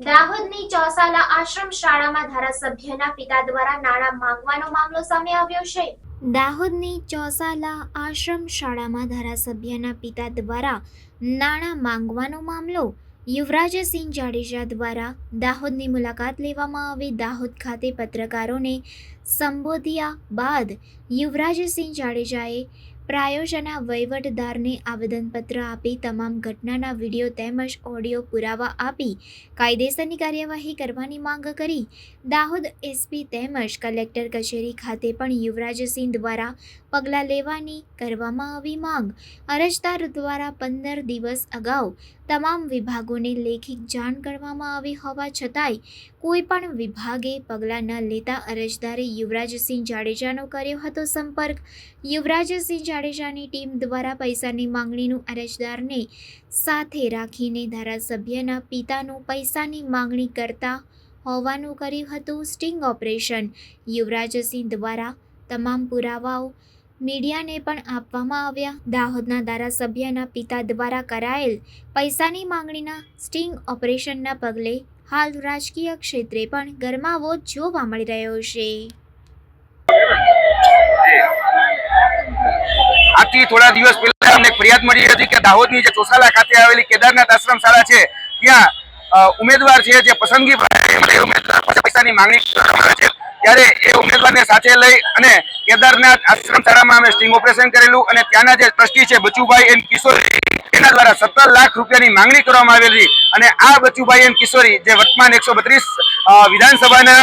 દાહોદની ચોસાલા આશ્રમ શાળામાં ધારાસભ્યના પિતા દ્વારા નાણાં માંગવાનો મામલો સામે આવ્યો છે. દાહોદની ચોસાલા આશ્રમ શાળામાં ધારાસભ્યના પિતા દ્વારા નાણાં માંગવાનો મામલો યુવરાજસિંહ જાડેજા દ્વારા દાહોદની મુલાકાત લેવામાં આવી. દાહોદ ખાતે પત્રકારોને સંબોધ્યા બાદ યુવરાજસિંહ જાડેજાએ પ્રાયોજના વહીવટદારને આવેદનપત્ર આપી તમામ ઘટનાના વીડિયો તેમજ ઓડિયો પુરાવા આપી કાયદેસરની કાર્યવાહી કરવાની માંગ કરી. દાહોદ એસપી તેમજ કલેક્ટર કચેરી ખાતે પણ યુવરાજસિંહ દ્વારા પગલાં લેવાની કરવામાં આવી માંગ. અરજદાર દ્વારા પંદર દિવસ અગાઉ તમામ વિભાગોને લેખિત જાણ કરવામાં આવી હોવા છતાંય કોઈપણ વિભાગે પગલાં ન લેતા અરજદારે યુવરાજસિંહ જાડેજાનો કર્યો હતો સંપર્ક. યુવરાજસિંહ જાડેજાની ટીમ દ્વારા પૈસાની માંગણીનું અરજદારને સાથે રાખીને ધારાસભ્યના પિતાનું પૈસાની માંગણી કરતા હોવાનું કર્યું હતું. સ્ટિંગ ઓપરેશન યુવરાજસિંહ દ્વારા તમામ પુરાવાઓ મીડિયાને પણ આપવામાં આવ્યા. દાહોદના ધારાસભ્યના પિતા દ્વારા કરાયેલ પૈસાની માંગણીના સ્ટિંગ ઓપરેશનના પગલે હાલ રાજકીય ક્ષેત્રે પણ ગરમાવો જોવા મળી રહ્યો છે. આથી થોડા દિવસ પહેલા અમને ફરિયાદ મળી હતી કે દાહોદની જે ચોસાલા ખાતે આવેલી કેદારનાથ આશ્રમ શાળા છે, ત્યાં ઉમેદવાર છે જે પસંદગી પૈસાની માંગણી ત્યારે એ ઉમેદવારને સાથે લઈ અને કેદારનાથ આશ્રમ શાળામાં અમે સ્ટિંગ ઓપરેશન કરેલું અને ત્યાંના જે ટ્રસ્ટી છે બચુભાઈ એન કિશોરી એના દ્વારા સત્તર લાખ રૂપિયાની માંગણી કરવામાં આવેલી. અને આ બચુભાઈ એન કિશોરી જે વર્તમાન એકસો બત્રીસ વિધાનસભાના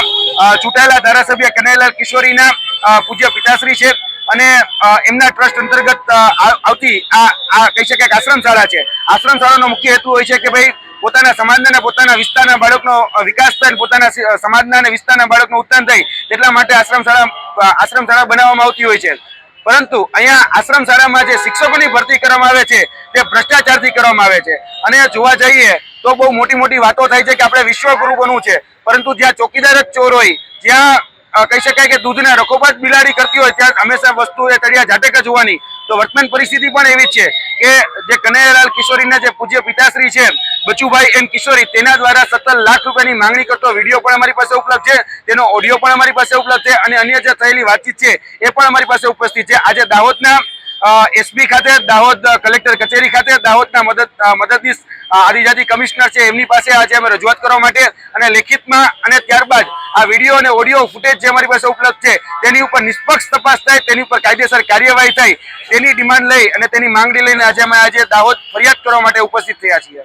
ચૂંટાયેલા ધારાસભ્ય કનૈયાલાલ કિશોરીના પૂજ્ય પિતાશ્રી છે. અને એમના ટ્રસ્ટ અંતર્ગત આવતી આ કહી શકાય કે આશ્રમ શાળા છે. આશ્રમ શાળાનો મુખ્ય હેતુ હોય છે કે ભાઈ, પોતાના સમાજના અને પોતાના વિસ્તારના બાળકનો વિકાસ થાય પોતાના સમાજના અને વિસ્તારના બાળકનું ઉત્થાન થાય, એટલા માટે આશ્રમ શાળા આશ્રમ શાળા બનાવવામાં આવતી હોય છે. પરંતુ અહીંયા આશ્રમ શાળામાં જે શિક્ષકોની ભરતી કરવામાં આવે છે, તે ભ્રષ્ટાચારથી કરવામાં આવે છે. અને જોવા જઈએ, તો બહુ મોટી મોટી વાતો થાય છે કે આપણે વિશ્વગુરુ બનવું છે. પરંતુ જ્યાં ચોકીદાર જ ચોર હોય, જ્યાં કહી શકાય કે દૂધના રખોપાટ બિલાડી કરતી હોય ત્યાં હંમેશા વસ્તુ એ તળિયા જાતે જ હોવાની તો વર્તમાન પરિસ્થિતિ પણ એવી છે કે જે કનૈયાલાલ કિશોરીના જે પૂજ્ય પિતાશ્રી છે, બચુભાઈ એમ કિશોરી, તેના દ્વારા સત્તર લાખ રૂપિયાની માંગણી કરતો વીડિયો પણ અમારી પાસે ઉપલબ્ધ છે, તેનો ઓડિયો પણ અમારી પાસે ઉપલબ્ધ છે અને અન્ય જે થયેલી વાતચીત છે, એ પણ અમારી પાસે ઉપસ્થિત છે. આજે દાહોદના એસપી ખાતે, દાહોદ કલેક્ટર કચેરી ખાતે દાહોદના મદદ મદદનીશ આદિજાતિ કમિશનર છે. એમની પાસે આજે અમે રજૂઆત કરવા માટે અને લેખિતમાં અને ત્યારબાદ આ વીડિયો અને ઓડિયો ફૂટેજ જે અમારી પાસે ઉપલબ્ધ છે, તેની ઉપર નિષ્પક્ષ તપાસ થાય, તેની ઉપર કાયદેસર કાર્યવાહી થાય, તેની ડિમાન્ડ લઈ અને તેની માંગણી લઈને આજે અમે આજે દાહોદ ફરિયાદ કરવા માટે ઉપસ્થિત થયા છીએ.